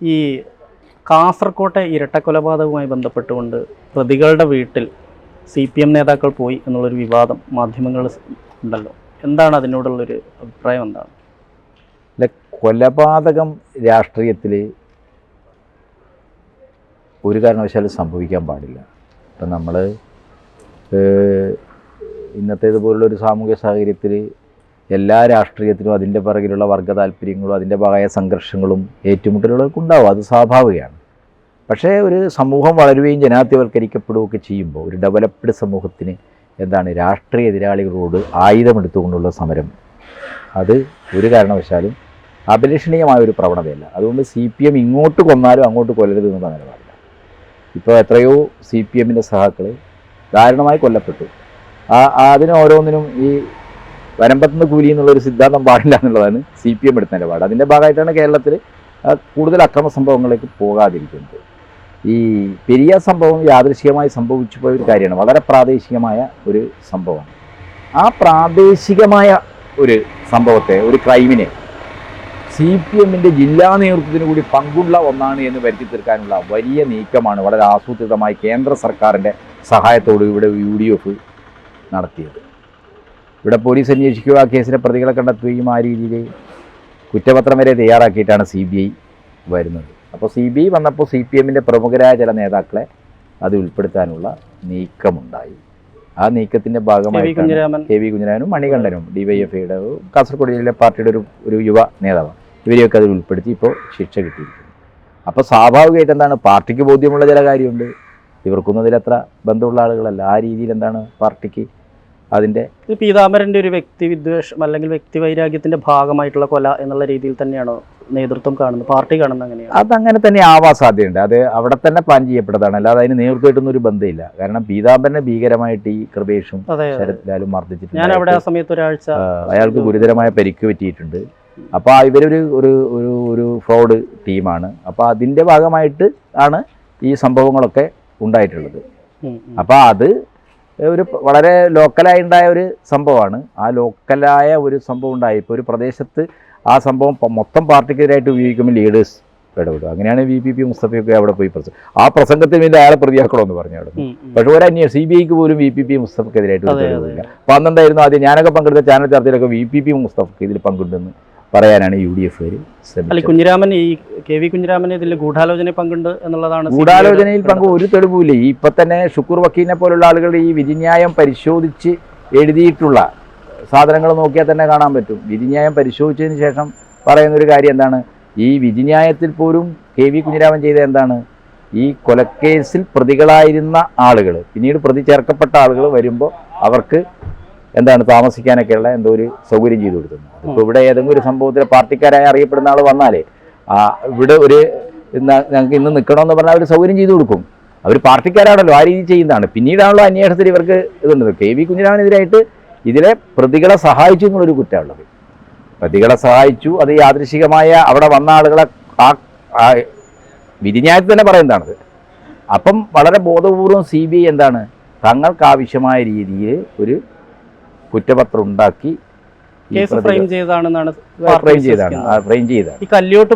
ഈ കാസർകോട്ടെ ഇരട്ടക്കൊലപാതകവുമായി ബന്ധപ്പെട്ടുകൊണ്ട് പ്രതികളുടെ വീട്ടിൽ സി പി എം നേതാക്കൾ പോയി എന്നുള്ളൊരു വിവാദം മാധ്യമങ്ങൾ ഉണ്ടല്ലോ. എന്താണ് അതിനോടുള്ളൊരു അഭിപ്രായം എന്താണ്? അല്ല കൊലപാതകം രാഷ്ട്രീയത്തിൽ ഒരു കാരണവശാലും സംഭവിക്കാൻ പാടില്ല. ഇപ്പം നമ്മൾ ഇന്നത്തേതുപോലുള്ള ഒരു സാമൂഹ്യ സാഹചര്യത്തിൽ എല്ലാ രാഷ്ട്രീയത്തിലും അതിന്റെ പിറകിലുള്ള വർഗ താല്പര്യങ്ങളും അതിന്റെ ഭാഗമായ സംഘർഷങ്ങളും ഏറ്റുമുട്ടലുകളൊക്കെ ഉണ്ടാവും. അത് സ്വാഭാവികമാണ്. പക്ഷേ ഒരു സമൂഹം വളരുകയും ജനാധിപത്യവൽക്കരിക്കപ്പെടുകയൊക്കെ ചെയ്യുമ്പോൾ ഒരു ഡെവലപ്ഡ് സമൂഹത്തിന് എന്താണ് രാഷ്ട്രീയ എതിരാളികളോട് ആയുധമെടുത്തുകൊണ്ടുള്ള സമരം. അത് ഒരു കാരണവശാലും അഭിലഷണീയമായ ഒരു പ്രവണതയല്ല. അതുകൊണ്ട് സി പി എം ഇങ്ങോട്ട് കൊന്നാലും അങ്ങോട്ട് കൊല്ലരുത് എന്ന് അങ്ങനെ ഇപ്പോൾ എത്രയോ സി പി എമ്മിന്റെ സഹാക്കൾ ദാരുണമായി കൊല്ലപ്പെട്ടു. ആ അതിന് ഓരോന്നിനും ഈ വരമ്പത്തുനിന്ന് കൂലി എന്നുള്ള ഒരു സിദ്ധാന്തം പാടില്ല എന്നുള്ളതാണ് സി പി എം എടുത്ത നിലപാട്. അതിന്റെ ഭാഗമായിട്ടാണ് കേരളത്തിൽ കൂടുതൽ അക്രമ സംഭവങ്ങളിലേക്ക് പോകാതിരിക്കുന്നത്. ഈ പെരിയ സംഭവം യാദൃശികമായി സംഭവിച്ചു പോയ ഒരു കാര്യമാണ്. വളരെ പ്രാദേശികമായ ഒരു സംഭവമാണ്. ആ പ്രാദേശികമായ ഒരു സംഭവത്തെ ഒരു ക്രൈമിനെ സി പി എമ്മിന്റെ ജില്ലാ നേതൃത്വത്തിന് കൂടി പങ്കുള്ള ഒന്നാണ് എന്ന് വരുത്തി തീർക്കാനുള്ള വലിയ നീക്കമാണ് വളരെ ആസൂത്രിതമായി കേന്ദ്ര സർക്കാരിന്റെ സഹായത്തോട് ഇവിടെ യു ഡി എഫ് നടത്തിയത്. ഇവിടെ പോലീസ് അന്വേഷിക്കുക ആ കേസിലെ പ്രതികളെ കണ്ടെത്തുകയും ആ രീതിയിൽ കുറ്റപത്രം വരെ തയ്യാറാക്കിയിട്ടാണ് സി ബി ഐ വരുന്നത്. അപ്പോൾ സി ബി ഐ വന്നപ്പോൾ സി പി എമ്മിന്റെ പ്രമുഖരായ ചില നേതാക്കളെ അത് ഉൾപ്പെടുത്താനുള്ള നീക്കമുണ്ടായി. ആ നീക്കത്തിന്റെ ഭാഗമായി കെ വി കുഞ്ഞിരാമനും മണികണ്ഠനും ഡി വൈ എഫ് ഐയുടെ കാസർഗോഡ് ജില്ലയിലെ പാർട്ടിയുടെ ഒരു ഒരു യുവ നേതാവാണ് ഇവരെയൊക്കെ അതിൽ ഉൾപ്പെടുത്തി ഇപ്പോൾ ശിക്ഷ കിട്ടിയിരിക്കുന്നു. അപ്പോൾ സ്വാഭാവികമായിട്ട് എന്താണ്? പാർട്ടിക്ക് ബോധ്യമുള്ള ചില കാര്യമുണ്ട്. ഇവർക്കൊന്നും അതിലത്ര ബന്ധമുള്ള ആളുകളല്ല. ആ രീതിയിൽ എന്താണ് പാർട്ടിക്ക് അതിന്റെ പീതാമരന്റെ ഒരു വ്യക്തി വിദ്വേഷം അല്ലെങ്കിൽ വ്യക്തി വൈരാഗ്യത്തിന്റെ ഭാഗമായിട്ടുള്ള കൊല എന്നുള്ള രീതിയിൽ തന്നെയാണോ നേതൃത്വം കാണുന്നത്? പാർട്ടി കാണുന്നത് അങ്ങനെയാണ്? അതങ്ങനെ തന്നെ ആവാ സാധ്യതയുണ്ട്. അത് അവിടെ തന്നെ പ്ലാൻ ചെയ്യപ്പെട്ടതാണ്. അല്ലാതെ അതിന് നേതൃത്വമായിട്ടൊന്നും ഒരു ബന്ധമില്ല. കാരണം പീതാംബരനെ ഭീകരമായിട്ട് ഈ കൃപേഷും ശരത് ലാലും ഞാൻ അവിടെ ആ സമയത്ത് ഒരാഴ്ച അയാൾക്ക് ഗുരുതരമായ പരിക്ക് പറ്റിയിട്ടുണ്ട്. അപ്പോൾ ഇവരൊരു ഒരു ഒരു ഒരു ഫ്രോഡ് ടീമാണ്. അപ്പോൾ അതിന്റെ ഭാഗമായിട്ട് ആണ് ഈ സംഭവങ്ങളൊക്കെ ഉണ്ടായിട്ടുള്ളത്. അപ്പോൾ അത് ഒരു വളരെ ലോക്കലായി ഉണ്ടായ ഒരു സംഭവമാണ്. ആ ലോക്കലായ ഒരു സംഭവം ഉണ്ടായി. ഇപ്പോൾ ഒരു പ്രദേശത്ത് ആ സംഭവം മൊത്തം പാർട്ടിക്കെതിരായിട്ട് ഉപയോഗിക്കുമ്പോൾ ലീഡേഴ്സ് ഇടപെടും. അങ്ങനെയാണ് വി പി പി മുസ്തഫയൊക്കെ അവിടെ പോയി പ്രസംഗം ആ പ്രസംഗത്തിന് വേണ്ടി അയാളെ പ്രതിയാക്കണമെന്ന് പറഞ്ഞു അവിടെ. പക്ഷേ ഒരു അന്വേഷണം സി ബി ഐക്ക് പോലും വി പി പി മുസ്തഫക്കെതിരായിട്ട്. തെളിവില്ല അപ്പോൾ അന്നെന്തായിരുന്നു? ആദ്യം ഞാനൊക്കെ പങ്കെടുത്ത ചാനൽ ചർച്ചയിലൊക്കെ വി പി പി മുസ്തഫക്ക് ഇതിൽ പങ്കുണ്ടെന്ന് പറയാനാണ് യു ഡി എഫ് അല്ല കുഞ്ഞിരാമൻ ഈ കെ വി കുഞ്ഞിരാമൻ ഇതിൽ ഗൂഢാലോചന പങ്കുണ്ട് എന്നുള്ളതാണ് ഗൂഢാലോചനയിൽ പങ്ക് ഒരു തെളിവുമില്ല. ഈ ഇപ്പം തന്നെ ഷുക്കൂർ വക്കീലിനെ പോലുള്ള ആളുകൾ ഈ വിധിന്യായം പരിശോധിച്ച് എഴുതിയിട്ടുള്ള സാധനങ്ങൾ നോക്കിയാൽ തന്നെ കാണാൻ പറ്റും. വിധിന്യായം പരിശോധിച്ചതിന് ശേഷം പറയുന്ന ഒരു കാര്യം എന്താണ്? ഈ വിധിന്യായത്തിൽ പോലും കെ വി കുഞ്ഞിരാമൻ ചെയ്ത എന്താണ്? ഈ കൊലക്കേസിൽ പ്രതികളായിരുന്ന ആളുകൾ പിന്നീട് പ്രതി ചേർക്കപ്പെട്ട ആളുകൾ വരുമ്പോൾ അവർക്ക് എന്താണ് താമസിക്കാനൊക്കെയുള്ള എന്തോ ഒരു സൗകര്യം ചെയ്തു കൊടുക്കുന്നത് ഇപ്പോൾ ഇവിടെ ഏതെങ്കിലും ഒരു സംഭവത്തിൽ പാർട്ടിക്കാരായി അറിയപ്പെടുന്ന ആൾ വന്നാലേ ഇവിടെ ഒരു ഞങ്ങൾക്ക് ഇന്ന് നിൽക്കണമെന്ന് പറഞ്ഞാൽ അവർ സൗകര്യം ചെയ്തു കൊടുക്കും. അവർ പാർട്ടിക്കാരാണല്ലോ ആ രീതി ചെയ്യുന്നതാണ്. പിന്നീടാണല്ലോ അന്വേഷണത്തിൽ ഇവർക്ക് ഇതുണ്ട് കെ വി കുഞ്ഞിരാമനെതിരായിട്ട് ഇതിലെ പ്രതികളെ സഹായിച്ചു എന്നുള്ളൊരു കുറ്റമുള്ളത് പ്രതികളെ സഹായിച്ചു അത് യാദൃശികമായ അവിടെ വന്ന ആളുകളെ ആ വിധിന്യായത്തിൽ തന്നെ പറയുന്നതാണത്. അപ്പം വളരെ ബോധപൂർവം സി ബി ഐ എന്താണ് തങ്ങൾക്ക് ആവശ്യമായ രീതിയിൽ ഒരു കുറ്റപത്രം ഉണ്ടാക്കി കേസ് ഫ്രെയിം ഫ്രെയിം ചെയ്താണ് വിശ്വസിക്കുന്നത്. ഫ്രെയിം ചെയ്താണ്. ഈ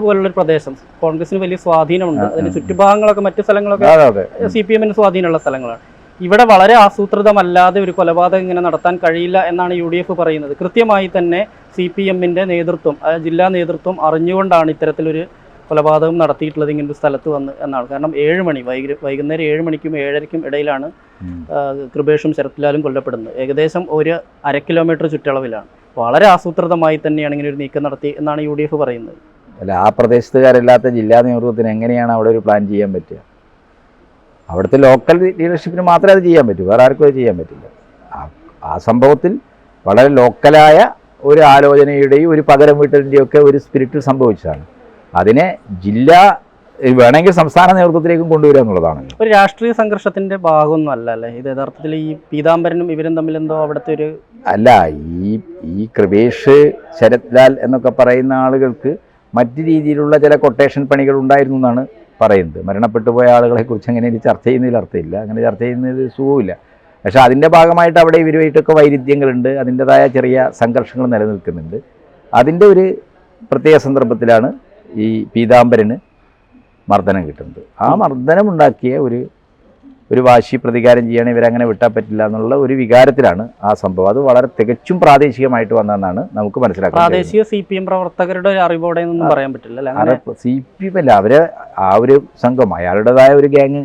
പോലുള്ള ഒരു പ്രദേശം കോൺഗ്രസിന് വലിയ സ്വാധീനമുണ്ട്. അതിന്റെ ചുറ്റുഭാഗങ്ങളൊക്കെ മറ്റു സ്ഥലങ്ങളൊക്കെ അതെ അതെ. സി പി എമ്മിന് സ്വാധീനമുള്ള സ്ഥലങ്ങളാണ്. ഇവിടെ വളരെ ആസൂത്രിതമല്ലാതെ ഒരു കൊലപാതകം ഇങ്ങനെ നടത്താൻ കഴിയില്ല എന്നാണ് യു ഡി എഫ് പറയുന്നത്. കൃത്യമായി തന്നെ സി പി എമ്മിന്റെ നേതൃത്വം ജില്ലാ നേതൃത്വം അറിഞ്ഞുകൊണ്ടാണ് ഇത്തരത്തിലൊരു കൊലപാതകം നടത്തിയിട്ടുള്ളത് ഇങ്ങനെ ഒരു സ്ഥലത്ത് വന്ന് എന്നാണ്. കാരണം ഏഴ് മണി വൈകി വൈകുന്നേരം ഏഴ് മണിക്കും ഏഴരയ്ക്കും ഇടയിലാണ് കൃപേഷും ശരത്ലാലും കൊല്ലപ്പെടുന്നത്. ഏകദേശം ഒരു അര കിലോമീറ്റർ ചുറ്റളവിലാണ്. വളരെ ആസൂത്രിതമായി തന്നെയാണ് ഇങ്ങനെ ഒരു നീക്കം നടത്തി എന്നാണ് യു ഡി എഫ് പറയുന്നത്. അല്ല ആ പ്രദേശത്തുകാരല്ലാത്ത ജില്ലാ നേതൃത്വത്തിന് എങ്ങനെയാണ് അവിടെ ഒരു പ്ലാൻ ചെയ്യാൻ പറ്റുക? അവിടുത്തെ ലോക്കൽ ലീഡർഷിപ്പിന് മാത്രമേ അത് ചെയ്യാൻ പറ്റൂ വേറെ ആർക്കും അത് ചെയ്യാൻ പറ്റില്ല. ആ- ആ സംഭവത്തിൽ വളരെ ലോക്കലായ ഒരു ആലോചനയുടെയും ഒരു പകരം വീട്ടലിന്റെയും ഒക്കെ ഒരു സ്പിരിറ്റ് സംഭവിച്ചതാണ്. അതിനെ ജില്ലാ വേണമെങ്കിൽ സംസ്ഥാന നേതൃത്വത്തിലേക്കും കൊണ്ടുവരിക എന്നുള്ളതാണ്. ഒരു രാഷ്ട്രീയ സംഘർഷത്തിന്റെ ഭാഗമൊന്നും അല്ല? അല്ലേ ഇത് യഥാർത്ഥത്തിൽ ഈ പീതാംബരനും ഇവരും തമ്മിൽ എന്തോ അവിടുത്തെ ഒരു അല്ല ഈ ഈ കൃപേഷ് ശരത് ലാൽ എന്നൊക്കെ പറയുന്ന ആളുകൾക്ക് മറ്റ് രീതിയിലുള്ള ചില കൊട്ടേഷൻ പണികൾ ഉണ്ടായിരുന്നു എന്നാണ് പറയുന്നത്. മരണപ്പെട്ടു പോയ ആളുകളെ കുറിച്ച് അങ്ങനെ ചർച്ച ചെയ്യുന്നതിൽ അർത്ഥമില്ല. അങ്ങനെ ചർച്ച ചെയ്യുന്നതിൽ സുഖമില്ല പക്ഷെ അതിന്റെ ഭാഗമായിട്ട് അവിടെ ഇവരുമായിട്ടൊക്കെ വൈരുദ്ധ്യങ്ങളുണ്ട്. അതിന്റെതായ ചെറിയ സംഘർഷങ്ങൾ നിലനിൽക്കുന്നുണ്ട്. അതിന്റെ ഒരു പ്രത്യേക സന്ദർഭത്തിലാണ് ഈ പീതാംബരന് മർദ്ദനം കിട്ടുന്നത്. ആ മർദ്ദനം ഉണ്ടാക്കിയ ഒരു ഒരു വാശി പ്രതികാരം ചെയ്യാൻ ഇവരങ്ങനെ വിട്ടാൽ പറ്റില്ല എന്നുള്ള ഒരു വികാരത്തിലാണ് ആ സംഭവം. അത് വളരെ തികച്ചും പ്രാദേശികമായിട്ട് വന്നതെന്നാണ് നമുക്ക് മനസ്സിലാക്കാം. പ്രാദേശിക സി പി എം പ്രവർത്തകരുടെ ഒരു അറിവോടെ ഒന്നും പറയാൻ പറ്റില്ല സി പി എം അല്ല അവർ ആ ഒരു സംഘം അയാളുടേതായ ഒരു ഗ്യാങ്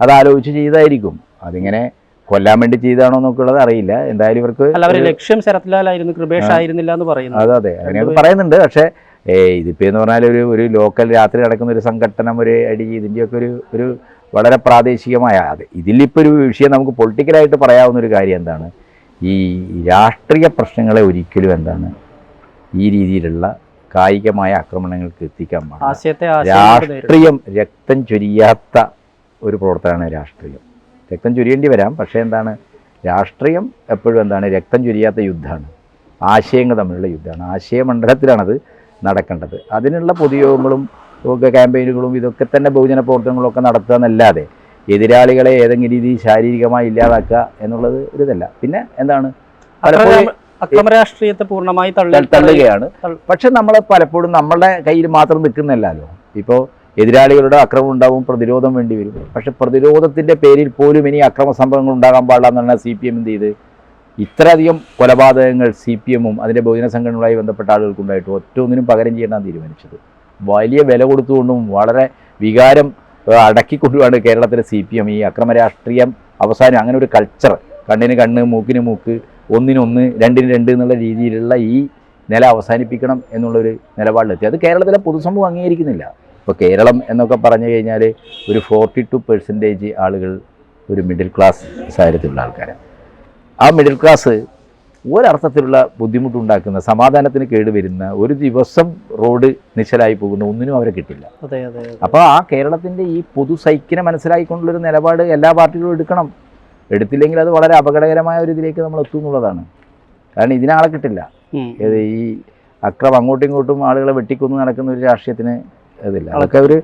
അത് ആലോചിച്ച് ചെയ്തായിരിക്കും. അതിങ്ങനെ കൊല്ലാൻ വേണ്ടി ചെയ്താണോ എന്നൊക്കെയുള്ളത് അറിയില്ല. എന്തായാലും ഇവർക്ക് ലക്ഷ്യം ശരത്ലാലായിരുന്നു കൃപേഷ് ആയിരുന്നില്ല എന്ന് പറയുന്നു അതെ അതെ അങ്ങനെ പറയുന്നുണ്ട്. പക്ഷേ ഏ ഇതിപ്പോ എന്ന് പറഞ്ഞാൽ ഒരു ഒരു ലോക്കൽ രാത്രി നടക്കുന്ന ഒരു സംഘടനം ഒരു അടി ഇതിന്റെയൊക്കെ ഒരു ഒരു വളരെ പ്രാദേശികമായ അത് ഇതിലിപ്പോൾ ഒരു വിഷയം നമുക്ക് പൊളിറ്റിക്കലായിട്ട് പറയാവുന്ന ഒരു കാര്യം എന്താണ്? ഈ രാഷ്ട്രീയ പ്രശ്നങ്ങളെ ഒരിക്കലും എന്താണ്? ഈ രീതിയിലുള്ള കായികമായ ആക്രമണങ്ങൾക്ക് എത്തിക്കാൻ പാടില്ല. രാഷ്ട്രീയം രക്തം ചൊരിയാത്ത ഒരു പ്രവർത്തനമാണ് രാഷ്ട്രീയം. രക്തം ചൊരിയേണ്ടി വരാം പക്ഷേ എന്താണ്? രാഷ്ട്രീയം എപ്പോഴും എന്താണ്? രക്തം ചൊരിയാത്ത യുദ്ധമാണ്. ആശയങ്ങൾ തമ്മിലുള്ള യുദ്ധമാണ്. ആശയമണ്ഡലത്തിലാണത്. നടക്കേണ്ടത്. അതിനുള്ള പൊതുയോഗങ്ങളും ഒക്കെ ക്യാമ്പയിനുകളും ഇതൊക്കെ തന്നെ ബഹുജന പ്രവർത്തനങ്ങളൊക്കെ നടത്തുക എന്നല്ലാതെ എതിരാളികളെ ഏതെങ്കിലും രീതിയിൽ ശാരീരികമായി ഇല്ലാതാക്കുക എന്നുള്ളത് ഒരു ഇതല്ല പിന്നെ എന്താണ്? അക്രമരാഷ്ട്രീയത്തെ അക്രമ- രാഷ്ട്രീയത്തെ പൂർണമായി തള്ളി തള്ളുകയാണ്. തള്ളു- പക്ഷെ നമ്മൾ പലപ്പോഴും നമ്മളുടെ കയ്യിൽ മാത്രം നിൽക്കുന്നല്ലോ ഇപ്പോൾ എതിരാളികളുടെ അക്രമം ഉണ്ടാവും പ്രതിരോധം വേണ്ടി വരും. പക്ഷെ പ്രതിരോധത്തിന്റെ പേരിൽ പോലും ഇനി അക്രമ സംഭവങ്ങൾ ഉണ്ടാകാൻ പാടില്ല എന്നാണ് സി പി എം എന്ത് ചെയ്ത്? ഇത്രയധികം കൊലപാതകങ്ങൾ സി പി എമ്മും അതിന്റെ ബഹുജന സംഘടനകളുമായി ബന്ധപ്പെട്ട ആളുകൾക്കുണ്ടായിട്ട് ഒറ്റ ഒന്നിനും പകരം ചെയ്യണമെന്ന് തീരുമാനിച്ചത്. വലിയ വില കൊടുത്തുകൊണ്ടും വളരെ വികാരം അടക്കിക്കൊണ്ടുമാണ് കേരളത്തിലെ സി പി എം ഈ അക്രമ രാഷ്ട്രീയം അവസാനം അങ്ങനെ ഒരു കൾച്ചർ കണ്ണിന് കണ്ണ് മൂക്കിന് മൂക്ക് ഒന്നിനൊന്ന് രണ്ടിന് രണ്ട് എന്നുള്ള രീതിയിലുള്ള ഈ നില അവസാനിപ്പിക്കണം എന്നുള്ളൊരു നിലപാടിലെത്തി. അത് കേരളത്തിലെ പൊതുസമൂഹം അംഗീകരിക്കുന്നില്ല. ഇപ്പോൾ കേരളം എന്നൊക്കെ പറഞ്ഞു കഴിഞ്ഞാൽ ഒരു ഫോർട്ടി ടു പെർസെന്റേജ് ആളുകൾ ഒരു മിഡിൽ ക്ലാസ് സാഹചര്യത്തിലുള്ള ആൾക്കാരാണ്. ആ മിഡിൽ ക്ലാസ് ഒരർത്ഥത്തിലുള്ള ബുദ്ധിമുട്ടുണ്ടാക്കുന്ന സമാധാനത്തിന് കേടുവരുന്ന ഒരു ദിവസം റോഡ് നിശ്ചലായി പോകുന്ന ഒന്നിനും അവരെ കിട്ടില്ല. അപ്പോൾ ആ കേരളത്തിന്റെ ഈ പൊതു സൈക്കിനെ മനസ്സിലാക്കിക്കൊണ്ടുള്ളൊരു നിലപാട് എല്ലാ പാർട്ടികളും എടുക്കണം. എടുത്തില്ലെങ്കിൽ അത് വളരെ അപകടകരമായ ഒരു ഇതിലേക്ക് നമ്മൾ എത്തും എന്നുള്ളതാണ്. കാരണം ഇതിനാളെ കിട്ടില്ല. ഈ അക്രമം അങ്ങോട്ടും ഇങ്ങോട്ടും ആളുകളെ വെട്ടിക്കൊന്ന് നടക്കുന്ന ഒരു രാഷ്ട്രീയത്തിന് ഇതില്ല അതൊക്കെ ഒരു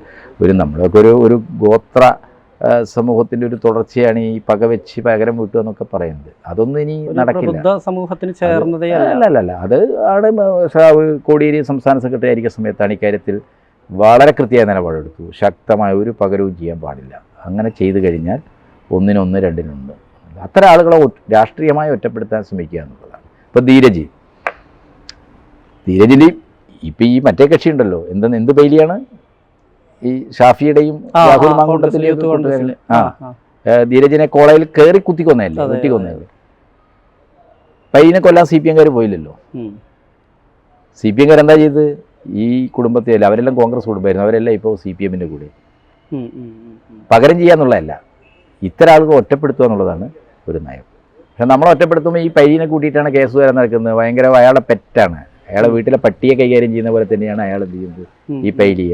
ഒരു നമ്മളൊക്കെ ഒരു ഒരു ഗോത്ര ആ, സമൂഹത്തിന്റെ ഒരു തുടർച്ചയാണ് ഈ പകവെച്ച് പകരം വീട്ടുക എന്നൊക്കെ പറയുന്നത്. അതൊന്നും ഇനി നടക്കില്ല. സമൂഹത്തിന് ചേർന്നതേ അല്ല. അല്ല അല്ല അത് ആണ് കോടിയേരി സംസ്ഥാന സെക്രട്ടറി ആയിരിക്കുന്ന സമയത്താണ് ഇക്കാര്യത്തിൽ വളരെ കൃത്യമായ നിലപാടെടുത്തു. ശക്തമായ ഒരു പകരവും ചെയ്യാൻ പാടില്ല. അങ്ങനെ ചെയ്തു കഴിഞ്ഞാൽ ഒന്നിനൊന്ന് രണ്ടിനൊന്ന്. അത്ര ആളുകളെ രാഷ്ട്രീയമായി ഒറ്റപ്പെടുത്താൻ ശ്രമിക്കുക എന്നുള്ളതാണ്. ഇപ്പോൾ ധീരജി. ധീരജിൽ ഇപ്പം ഈ മറ്റേ കക്ഷി ഉണ്ടല്ലോ എന്ത് എന്ത് ബൈലിയാണ് ഈ ഷാഫിയുടെയും രാഹുൽ മാങ്കൂട്ടത്തിലെയും. ആ. ധീരജിനെ കോളേജിൽ കയറി കുത്തിക്കൊന്നതല്ലേ? അതെ, വെട്ടിക്കൊന്നതല്ലേ പയ്യനെ കൊല്ലാൻ സി പി എംകാർ പോയില്ലല്ലോ. സി പി എംകാർ എന്താ ചെയ്ത്? ഈ കുടുംബത്തെ അല്ല അവരെല്ലാം കോൺഗ്രസ് കുടുംബമായിരുന്നു. അവരെല്ലാം ഇപ്പോൾ സി പി എമ്മിന്റെ കൂടെ. പകരം ചെയ്യാന്നുള്ളതല്ല. ഇത്തരം ആളുകൾ ഒറ്റപ്പെടുത്തുക എന്നുള്ളതാണ് ഒരു നയം. പക്ഷെ നമ്മൾ ഒറ്റപ്പെടുത്തുമ്പോൾ ഈ പയ്യനെ കൂട്ടിയിട്ടാണ് കേസ് വരാൻ നടക്കുന്നത്. ഭയങ്കര അയാളെ പെറ്റാണ്. അയാളെ വീട്ടിലെ പട്ടിയെ കൈകാര്യം ചെയ്യുന്ന പോലെ തന്നെയാണ് അയാൾ എന്ത് ചെയ്യുന്നത്? ഈ പൈലി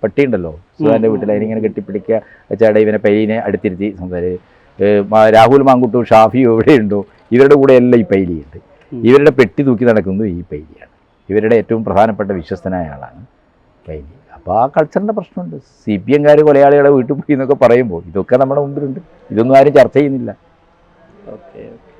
ആ പട്ടി ഉണ്ടല്ലോ സുധാന്റെ വീട്ടിൽ അതിനിങ്ങനെ കെട്ടിപ്പിടിക്കുക ചേട്ടാ ഇവനെ പൈലിനെ അടുത്തിരുത്തി സംസാരിച്ച് രാഹുൽ മാങ്കുട്ടും ഷാഫിയും എവിടെയുണ്ടോ? ഇവരുടെ കൂടെ എല്ലാം ഈ പൈലിയുണ്ട്. ഇവരുടെ പെട്ടി തൂക്കി നടക്കുന്നത് ഈ പൈലിയാണ് ഇവരുടെ ഏറ്റവും പ്രധാനപ്പെട്ട വിശ്വസ്തനായ ആളാണ് പൈലി അപ്പോൾ ആ കൾച്ചറിന്റെ പ്രശ്നമുണ്ട്. സി പി എംകാർ കൊലയാളികളെ വീട്ടിൽ പോയി എന്നൊക്കെ പറയുമ്പോൾ ഇതൊക്കെ നമ്മുടെ മുമ്പിലുണ്ട്. ഇതൊന്നും ആരും ചർച്ച ചെയ്യുന്നില്ല. ഓക്കെ.